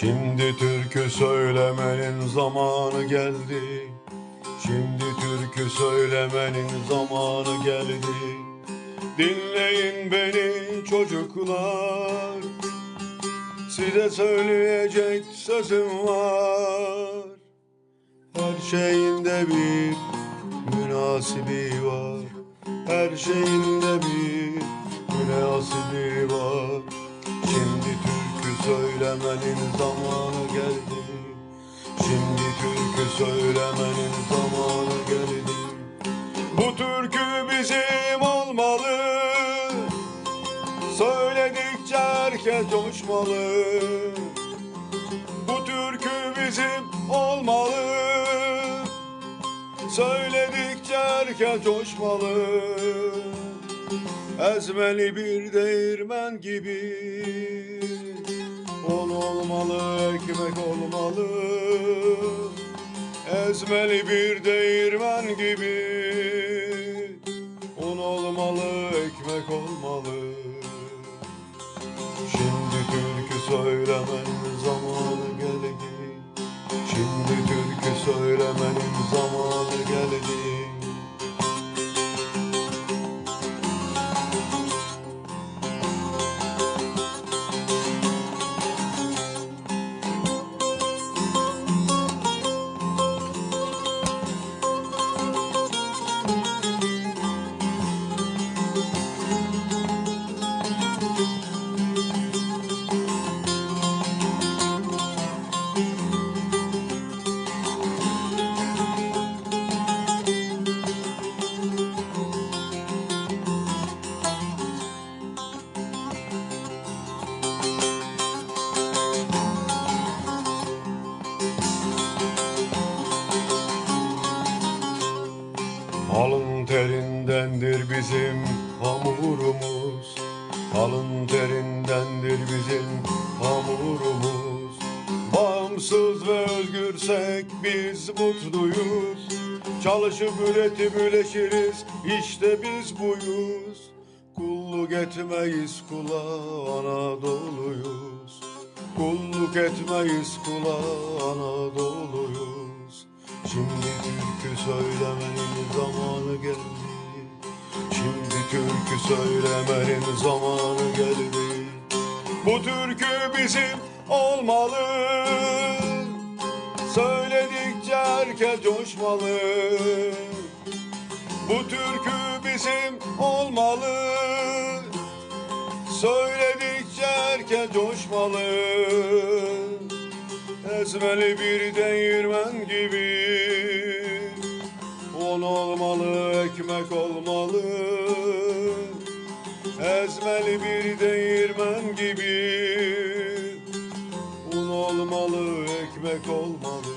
Şimdi türkü söylemenin zamanı geldi. Şimdi türkü söylemenin zamanı geldi. Dinleyin beni çocuklar. Size söyleyecek sözüm var. Her şeyinde bir münasibi var. Her şeyinde bir münasibi var. Şimdi söylemenin zamanı geldi. Şimdi türkü söylemenin zamanı geldi. Bu türkü bizim olmalı. Söyledikçe herkes coşmalı. Bu türkü bizim olmalı. Söyledikçe herkes coşmalı. Ezmeli bir değirmen gibi olmalı, ekmek olmalı? Ezmeli bir değirmen gibi. Un olmalı, ekmek olmalı. Şimdi türkü söylemenin zamanı geldi. Şimdi türkü söylemenin zamanı geldi Alın terindendir bizim hamurumuz. Alın terindendir bizim hamurumuz. Bağımsız ve özgürsek biz mutluyuz. Çalışıp üretip üleşiriz işte biz buyuz. Kulluk etmeyiz kula Anadolu'yuz. Kulluk etmeyiz kula Anadolu'yuz Şimdi türkü söylemenin zamanı geldi. Şimdi türkü söylemenin zamanı geldi. Bu türkü bizim olmalı. Söyledikçe herkes coşmalı. Bu türkü bizim olmalı. Söyledikçe herkes coşmalı. Ezmeli bir değirmen gibi örnek olmalı. Ezmeli bir değirmen gibi. Un olmalı, ekmek olmalı.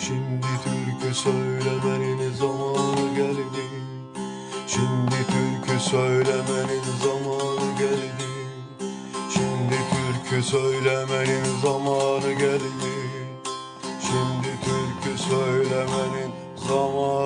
Şimdi türkü söylemenin zamanı geldi. Şimdi türkü söylemenin zamanı geldi. Şimdi türkü söylemenin zamanı geldi. Şimdi türkü söylemenin zamanı